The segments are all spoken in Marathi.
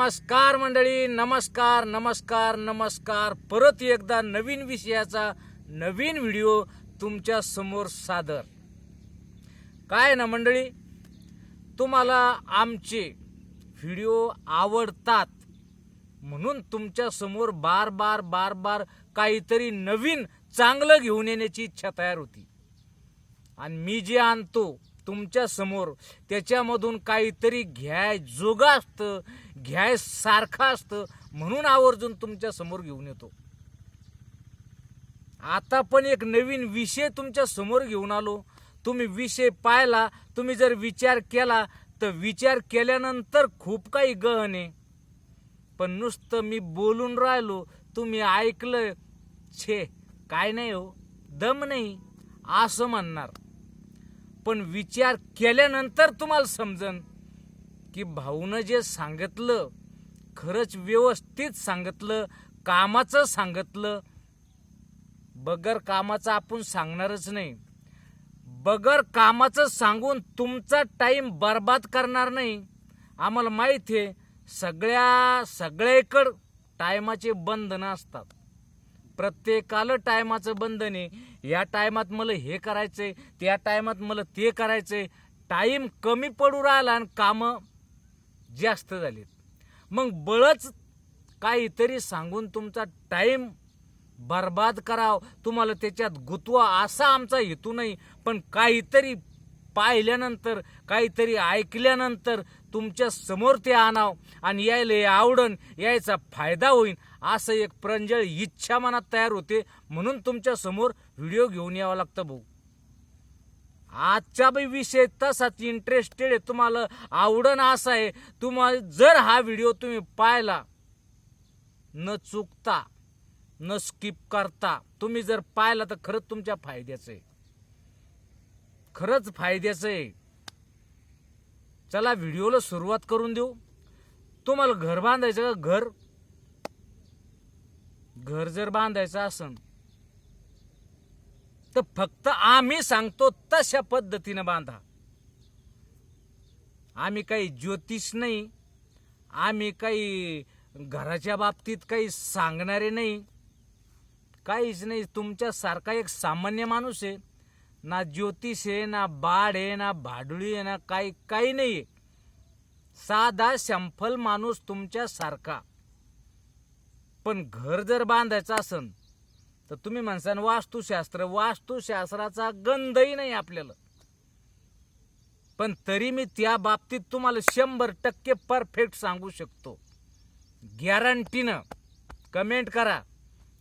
नमस्कार मंडळी नमस्कार नमस्कार नमस्कार. परत एकदा नवीन विषयाचा नवीन व्हिडिओ तुमच्यासमोर सादर. काय ना मंडळी तुम्हाला आमचे व्हिडिओ आवडतात म्हणून तुमच्यासमोर बार बार बार बार काहीतरी नवीन चांगलं घेऊन येण्याची इच्छा तयार होती. आणि मी जे आणतो तुमच्यासमोर. त्याच्यामधून काहीतरी घ्याय जोगा असतं घ्याय सारखं असतं म्हणून आवर्जून तुमच्यासमोर घेऊन येतो. आता पण एक नवीन विषय तुमच्यासमोर घेऊन आलो. तुम्ही विषय पाहिला तुम्ही जर विचार केला तर विचार केल्यानंतर खूप काही गहन आहे. पण नुसतं मी बोलून राहिलो तुम्ही ऐकलं छे काय नाही हो दम नाही असं म्हणणार. पण विचार केल्यानंतर तुम्हाला समजन की भाऊनं जे सांगितलं खरंच व्यवस्थित सांगितलं कामाचं सांगितलं बगर कामाचं आपण सांगणारच नाही. बगर कामाचं सांगून तुमचा टाईम बर्बाद करणार नाही. आम्हाला माहीत आहे सगळ्या सगळ्याकडं टायमाचे बंधनं असतात. प्रत्येकाला टायमाचं बंधन आहे. या टायमात मला हे करायचंय त्या टायमात मला ते करायचंय. टाईम कमी पडू राहिला आणि कामं जास्त झालीत. मग बळच काहीतरी सांगून तुमचा टाईम बर्बाद कराव. तुम्हाला त्याच्यात गुतवा असा आमचा हेतू नाही. पण काहीतरी पाहिल्यानंतर काहीतरी ऐकल्यानंतर तुमच्यासमोर ते आणाव आणि यायला आवडन यायचा फायदा होईल असं एक प्रंजळ इच्छा मनात तयार होते म्हणून तुमच्यासमोर व्हिडिओ घेऊन यावं लागतं भाऊ. आजचा बी विषय तसाच इंटरेस्टेड आहे तुम्हाला आवडन असा आहे तुम्हाला जर हा व्हिडिओ तुम्ही पाहिला न चुकता न स्किप करता तुम्ही जर पाहिला तर खरंच तुमच्या फायद्याचं आहे. खरंच फायद्याचं आहे. चला व्हिडिओला सुरुवात करून देऊ. तुम्हाला घर बांधायचं का घर? घर जर बांधायचं असन तर फक्त आम्ही सांगतो तशा पद्धतीनं बांधा. आम्ही काही ज्योतिष नाही आम्ही काही घराच्या बाबतीत काही सांगणारे नाही काहीच नाही. तुमच्यासारखा एक सामान्य माणूस आहे. ना ज्योतिष आहे ना बाड आहे ना भाडुळी आहे ना काही काही नाही साधा शंफल माणूस तुमच्यासारखा पण घर जर बांधायचं असन तर तुम्ही म्हणसान वास्तुशास्त्र वास्तुशास्त्राचा गंधही नाही आपल्याला. पण तरी मी त्या बाबतीत तुम्हाला शंभर टक्के परफेक्ट सांगू शकतो. गॅरंटीनं कमेंट करा.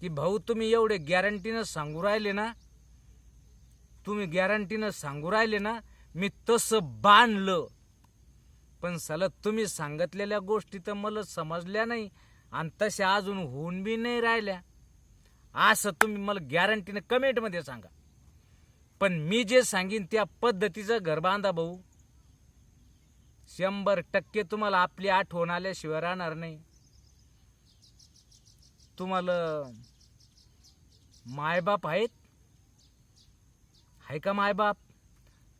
की भाऊ तुम्ही एवढे गॅरंटीनं सांगू राहिले ना तुम्ही गॅरंटीनं सांगू राहिले ना मी तसं बांधलं. पण सलग तुम्ही सांगितलेल्या गोष्टी तर मला समजल्या नाही आणि तशा अजून होऊन बी नाही राहिल्या. असं तुम्ही मला गॅरंटीनं कमेंटमध्ये सांगा. पण मी जे सांगीन त्या पद्धतीचं घर बांधा भाऊ. शंभर टक्के तुम्हाला आपली आठवण आल्याशिवाय राहणार नाही. तुम्हाला मायबाप आहेत? आहे का मायबाप?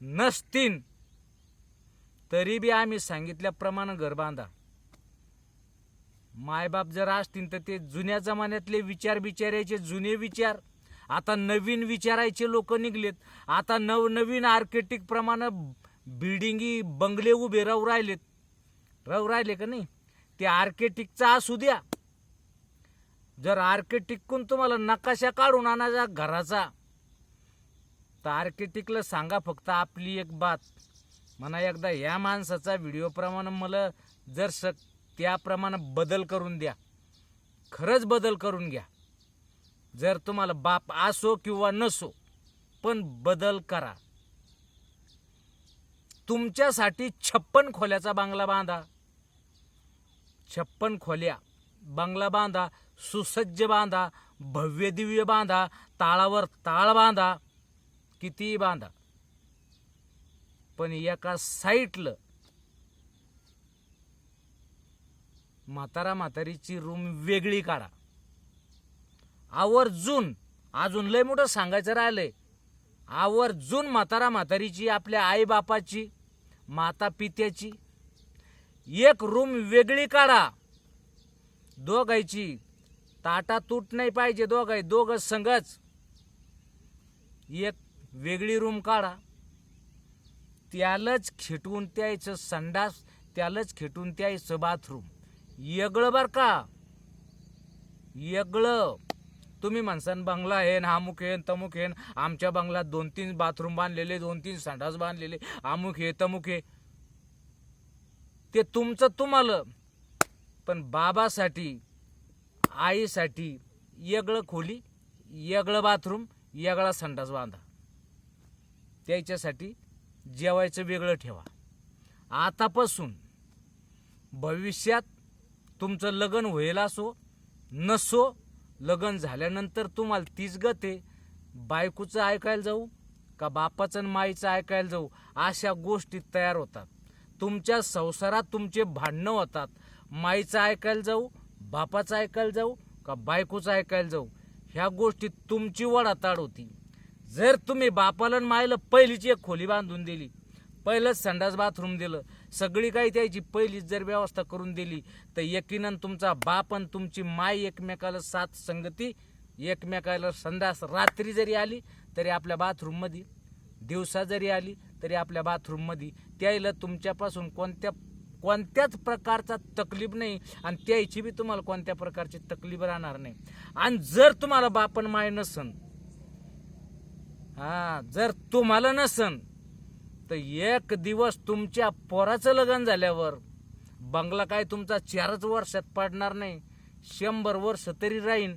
नसतीन. तरी बी आम्ही सांगितल्याप्रमाणे घर बांधा. मायबाप जर असतील तर ते जुन्या जमान्यातले विचार विचारायचे जुने विचार. आता नवीन विचारायचे लोक निघलेत. आता नवनवीन आर्किटेक्ट प्रमाणे बिल्डिंगी बंगले उभे राहू राहिलेत. राहू राहिले का नाही? ते आर्किटेक्टचा असू द्या. जर आर्किटेक्टकडून तुम्हाला नकाशा काढून आणायचा घराचा तर आर्किटिकला सांगा फक्त आपली एक बात. म्हणा एकदा या माणसाचा व्हिडिओप्रमाणे मला जर स त्याप्रमाणे बदल करून द्या. खरंच बदल करून घ्या. जर तुम्हाला बाप असो किंवा नसो पण बदल करा. तुमच्यासाठी छप्पन खोल्याचा बांगला बांधा. छप्पन खोल्या. बांगला बांधा सुसज्ज बांधा भव्यदिव्य बांधा ताळावर ताळ बांधा. कितीही बांधा. पण एका साईटलं म्हातारा म्हातारीची रूम वेगळी काढा. आवर्जून अजून लय मोठं सांगायचं राहिलंय. आवर्जून म्हातारा म्हातारीची आपल्या आईबापाची माता पित्याची एक रूम वेगळी काढा. दोघायची ताटा तूट नाही पाहिजे दोघाय दोघं संगच. एक वेगळी रूम काढा. त्यालाच खेटून त्यायचं संडास त्यालाच खेटून त्यायचं बाथरूम. येगळं बर का? येगळं. तुम्ही म्हणसान बंगला आहे न अमुक आहे तमुक हेन. आमच्या बंगलात दोन तीन बाथरूम बांधलेले दोन तीन संडास बांधलेले अमुक हे तमुक हे. ते तुमचं तुम्हाला. पण बाबासाठी आईसाठी येगळं खोली येगळं बाथरूम येगळा संडास बांधा. त्याच्यासाठी जेवायचं वेगळं ठेवा. आतापासून भविष्यात तुमचं लग्न होईल असो नसो लग्न झाल्यानंतर तुम्हाला तीच गते बायकोचं ऐकायला जाऊ का बापाचं आणि माईचं ऐकायला जाऊ अशा गोष्टी तयार होतात. तुमच्या संसारात तुमचे भांडणं होतात. माईचं ऐकायला जाऊ बापाचं ऐकायला जाऊ का बायकोचं ऐकायला जाऊ ह्या गोष्टी तुमची वडाताड होती. जर तुम्ही बापाला आणि मायला पहिलीची एक खोली बांधून दिली पहिलंच संडास बाथरूम दिलं सगळी काही त्याची पहिलीच जर व्यवस्था करून दिली तर यकीनन तुमचा बाप आणि तुमची माय एकमेकाला साथ संगती एकमेकाला संडास रात्री जरी आली तरी आपल्या बाथरूममध्ये दिवसा जरी आली तरी आपल्या बाथरूममध्ये त्याला तुमच्यापासून कोणत्या कोणत्याच प्रकारचा तकलीफ नाही आणि त्याची बी तुम्हाला कोणत्या प्रकारची तकलीफ राहणार नाही. आणि जर तुम्हाला बापन माय नसन हा जर तुम्हाला नसन तर एक दिवस तुमच्या पोराचं लग्न झाल्यावर बंगला काय तुमचा चारच वर्षात पाडणार नाही शंभर वर्ष तरी राहीन.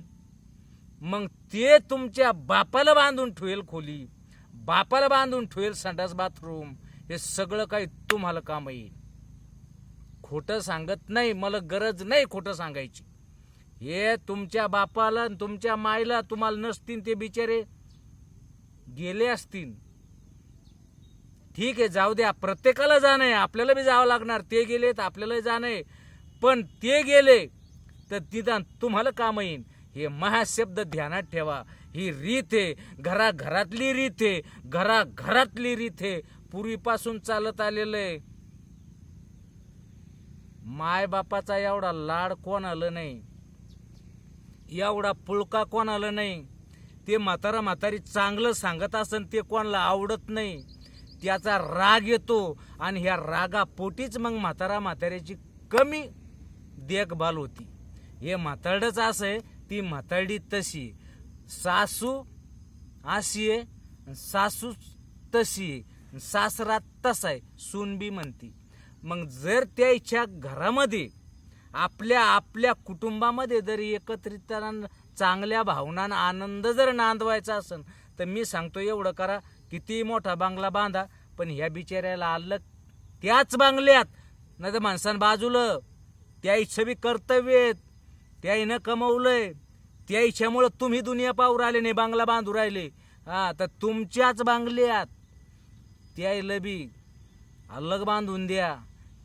मग ते तुमच्या बापाला बांधून ठेवेल खोली बापाला बांधून ठेवेल संडास बाथरूम हे सगळं काही तुम्हाला काम येईल. खोटं सांगत नाही मला गरज नाही खोटं सांगायची. हे तुमच्या बापाला तुमच्या मायला तुम्हाला नसतील ते बिचारे. गेले असतील. ठीक आहे जाऊ द्या. प्रत्येकाला जाणं आहे. आपल्याला बी जावं लागणार. ते गेले तर आपल्याला जाणं आहे. पण ते गेले तर तिथं तुम्हाला काम येईन. हे महाशब्द ध्यानात ठेवा. ही रीत आहे. घराघरातली रीत आहे. घराघरातली रीत आहे. पूर्वीपासून चालत आलेलं आहे. मायबापाचा एवढा लाड कोण आलं नाही. एवढा पुळका कोण आलं नाही. ते म्हातारा म्हातारी चांगलं सांगत असन ते कोणाला आवडत नाही. त्याचा राग येतो आणि ह्या रागापोटीच मग म्हातारा म्हाताऱ्याची कमी देखभाल होती. हे म्हातारडंच असं आहे ती म्हातारडी तशी. सासू अशी आहे सासू तशी आहे. सासरा तसा आहे सूनबी म्हणती. मग जर त्याच्या घरामध्ये आपल्या आपल्या कुटुंबामध्ये जर एकत्रित चांगल्या भावनानं आनंद जर नांदवायचा असेल तर मी सांगतो एवढं करा किती मोठा बांगला बांधा पण ह्या बिचाऱ्याला आलं त्याच बांगल्यात. नाही तर माणसानं बाजूलं त्या इच्छा बी कर्तव्य आहेत त्याईनं कमवलंय. त्या इच्छामुळं तुम्ही दुनिया पाहू राहिले नाही बांगला बांधू राहिले. हा तर तुमच्याच बांगल्यात. त्या बी अलग बांधून द्या.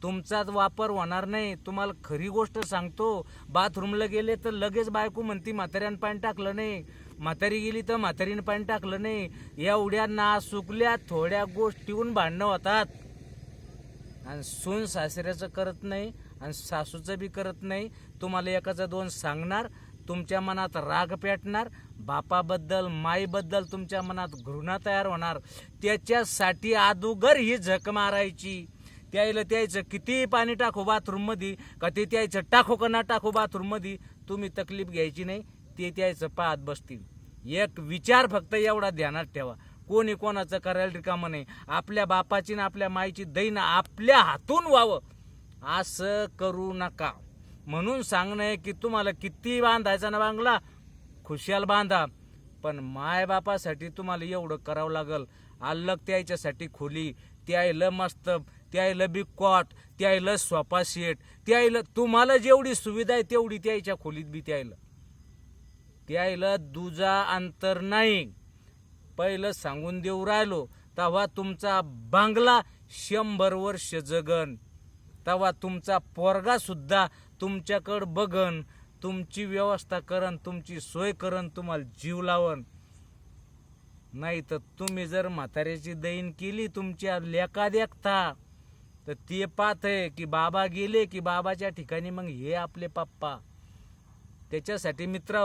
तुमचाच वापर होणार नाही. तुम्हाला खरी गोष्ट सांगतो बाथरूमला गेले तर लगेच बायको म्हणती म्हाताऱ्यानं पाणी टाकलं नाही. म्हातारी गेली तर म्हातारीनं पाणी टाकलं नाही. एवढ्या ना सुकल्या थोड्या गोष्टीहून भांडणं होतात. आणि सून सासऱ्याचं करत नाही आणि सासूचं बी करत नाही. तुम्हाला एकाचं दोन सांगणार तुमच्या मनात राग पेटणार बापाबद्दल माईबद्दल तुमच्या मनात घृणा तयार होणार. त्याच्यासाठी अदोगर ही झक मारायची. त्याला त्याचं किती पाणी टाकू बाथरूममध्ये का ते त्याचं टाकू का ना टाकू बाथरूममध्ये तुम्ही तकलीफ घ्यायची नाही ते त्याचं पाहत बसतील. एक विचार फक्त एवढा ध्यानात ठेवा. कोणी कोणाचं करायला रिकामं नाही. आपल्या बापाची ना आपल्या माईची दैन आपल्या हातून व्हावं. असं करू नका. म्हणून सांगणं आहे की तुम्हाला किती बांधायचा ना बांगला खुशाल बांधा. पण माय बापासाठी तुम्हाला एवढं करावं लागल. अलग त्याच्यासाठी खोली त्याला मस्त त्याला बी कॉट त्याला सोफा सेट त्याला तुम्हाला जेवढी सुविधा आहे तेवढी त्याच्या खोलीत बी त्याला त्याला दुजा अंतर नाही. पहिलं सांगून देऊ राहिलो तेव्हा तुमचा बांगला शंभर वर्ष जगन. तेव्हा तुमचा पोरगा सुद्धा तुमच्याकडं बघन तुमची व्यवस्था करन तुमची सोय करन तुम्हाला जीव लावन. नाही तर तुम्ही जर म्हाताऱ्याची दैन केली तुमच्या लेखा देखता. तर ते पाहत आहे की बाबा गेले की बाबाच्या ठिकाणी मग हे आपले पप्पा. त्याच्यासाठी मित्र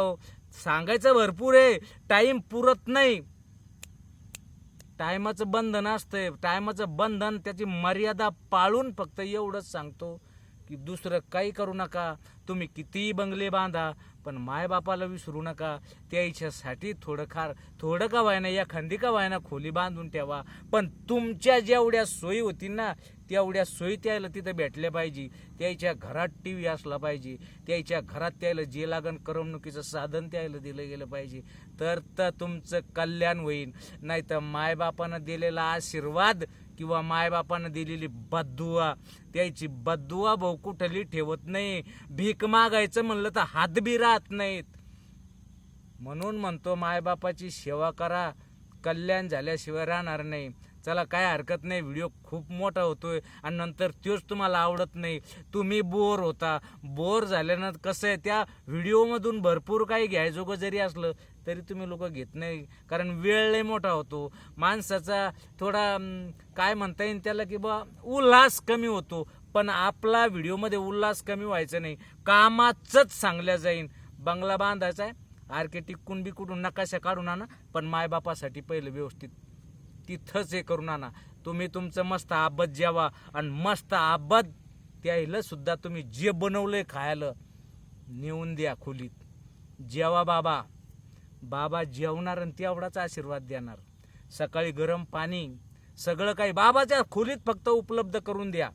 सांगायचं भरपूर आहे टाईम पुरत नाही. टायमाचं बंधन असतंय टायमाचं बंधन त्याची मर्यादा पाळून फक्त एवढंच सांगतो. की दुसरं काही करू नका. तुम्ही कितीही बंगले बांधा पण मायबापाला विसरू नका. त्याच्यासाठी थोडं खार थोडं का व्हायना या खंदी का व्हायना खोली बांधून ठेवा. पण तुमच्या जेवढ्या सोयी होती ना तेवढ्या सोयी त्याला तिथं भेटल्या पाहिजे. त्याच्या घरात टी व्ही असला पाहिजे. त्याच्या घरात त्याला जे लागण करमणुकीचं साधन त्याला दिलं गेलं पाहिजे. तर तर तुमचं कल्याण होईल नाही तर मायबापानं दिलेला आशीर्वाद किंवा मायबापानं दिलेली बद्दुआ त्याची बद्दुआ भाऊ कुठली ठेवत नाही. भीक मागायचं म्हणलं तर हात बी राहत नाहीत. म्हणून म्हणतो मायबापाची सेवा करा. कल्याण झाल्याशिवाय राहणार नाही. चला काय हरकत नाही. व्हिडिओ खूप मोठा होतोय आणि नंतर तोच तुम्हाला आवडत नाही. तुम्ही बोर होता. बोर झाल्यानंतर कसं आहे त्या व्हिडिओमधून भरपूर काही घ्यायजोगं जरी असलं तरी तुम्ही लोक घेत नाही. कारण वेळ लय मोठा होतो. माणसाचा थोडा काय म्हणता येईल त्याला की बा उल्हास कमी होतो. पण आपला व्हिडिओमध्ये उल्हास कमी व्हायचा नाही. कामाचंच सांगल्या जाईन. बंगला बांधायचा आहे. आर्किटेक्ट कुण बी कुठून नकाशा काढून आणा. पण मायबापासाठी पहिलं व्यवस्थित तिथंच हे करून आणा. तुम्ही तुमचं मस्त आबद जेवा आणि मस्त आबद त्याला सुद्धा तुम्ही जे बनवलंय खायला नेऊन द्या खोलीत. जेवा बाबा. बाबा जेवणार आणि तेवढाच आशीर्वाद देणार. सकाळी गरम पाणी सगळं काही बाबाच्या खोलीत फक्त उपलब्ध करून द्या.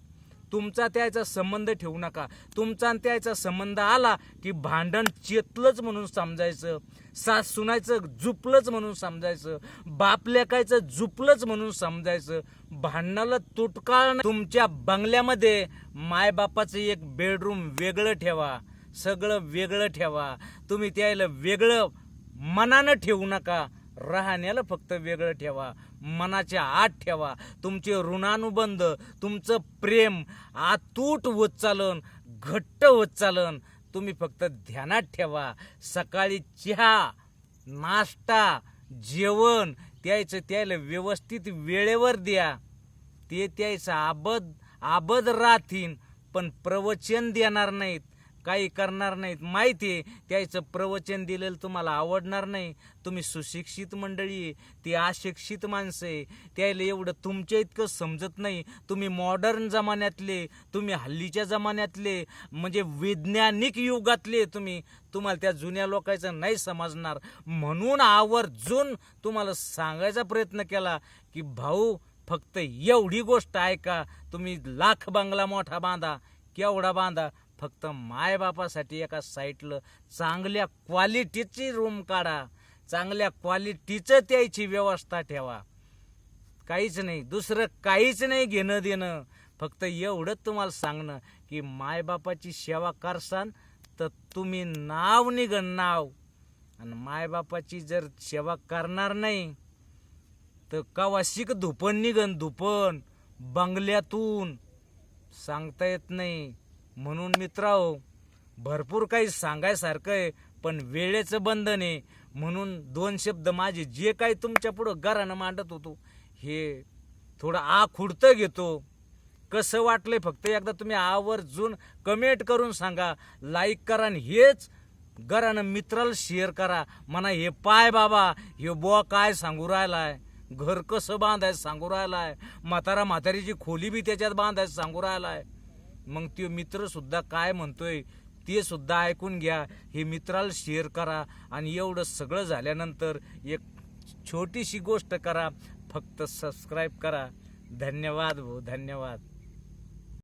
तुमचा त्याचा संबंध ठेवू नका. तुमचा आणि त्याचा संबंध आला की भांडण चेतलंच म्हणून समजायचं. सास सुनायचं झुपलंच म्हणून समजायचं. बाप लेकायचं झुपलंच म्हणून समजायचं. भांडणाला तुटकाळ नाही. तुमच्या बंगल्यामध्ये मायबापाचं एक बेडरूम वेगळं ठेवा. सगळं वेगळं ठेवा. तुम्ही त्याला वेगळं मनानं ठेवू नका. राहण्याला फक्त वेगळं ठेवा. मनाच्या आत ठेवा. तुमचे ऋणानुबंध तुमचं प्रेम आतूट होत चालन घट्ट होत चालन. तुम्ही फक्त ध्यानात ठेवा. सकाळी चहा नाश्ता जेवण त्यायचं त्याला व्यवस्थित वेळेवर द्या. ते त्यायचं आबद आबद राहतीन पण प्रवचन देणार नाहीत. काही करणार नाहीत. माहिती आहे त्याचं प्रवचन दिलेलं तुम्हाला आवडणार नाही. तुम्ही सुशिक्षित मंडळी ती अशिक्षित माणसं आहे. त्याला एवढं तुमच्या इतकं समजत नाही. तुम्ही मॉडर्न जमान्यातले तुम्ही हल्लीच्या जमान्यातले म्हणजे वैज्ञानिक युगातले तुम्ही. तुम्हाला त्या जुन्या लोकांचं नाही समजणार. म्हणून आवर्जून तुम्हाला सांगायचा प्रयत्न केला की भाऊ फक्त एवढी गोष्ट ऐका. तुम्ही लाख बंगला मोठा बांधा केवढा बांधा. फक्त मायबापासाठी एका साईटला चांगल्या क्वालिटीची रूम काढा. चांगल्या क्वालिटीचं त्याची व्यवस्था ठेवा. काहीच नाही दुसरं काहीच नाही घेणं देणं. फक्त एवढंच तुम्हाला सांगणं की मायबापाची सेवा करसान तर तुम्ही नाव निघन नाव. आणि मायबापाची जर सेवा करणार नाही तर कवाशिक धुपण निघन धुपण. बंगल्यातून सांगता येत नाही. म्हणून मित्राओ भरपूर काही सांगायसारखं आहे पण वेळेचं बंधन आहे. म्हणून दोन शब्द माझे जे काही तुमच्या पुढं घरानं मांडत होतो हे थोडं आ खुडतं घेतो. कसं वाटलंय फक्त एकदा तुम्ही आवर्जून कमेंट करून सांगा लाईक करा आणि हेच घरानं मित्राला शेअर करा. म्हणा हे पाय बाबा हे बुवा काय सांगू राहिलाय? घर कसं बांधायचं सांगू राहिलाय? म्हातारा म्हातारीची खोली बी त्याच्यात बांधायचं सांगू राहिलाय? मग तो मित्रसुद्धा काय म्हणतोय ते सुद्धा ऐकून घ्या. हे मित्राला शेअर करा आणि एवढं सगळं झाल्यानंतर एक छोटीशी गोष्ट करा. फक्त सबस्क्राईब करा. धन्यवाद भाऊ धन्यवाद.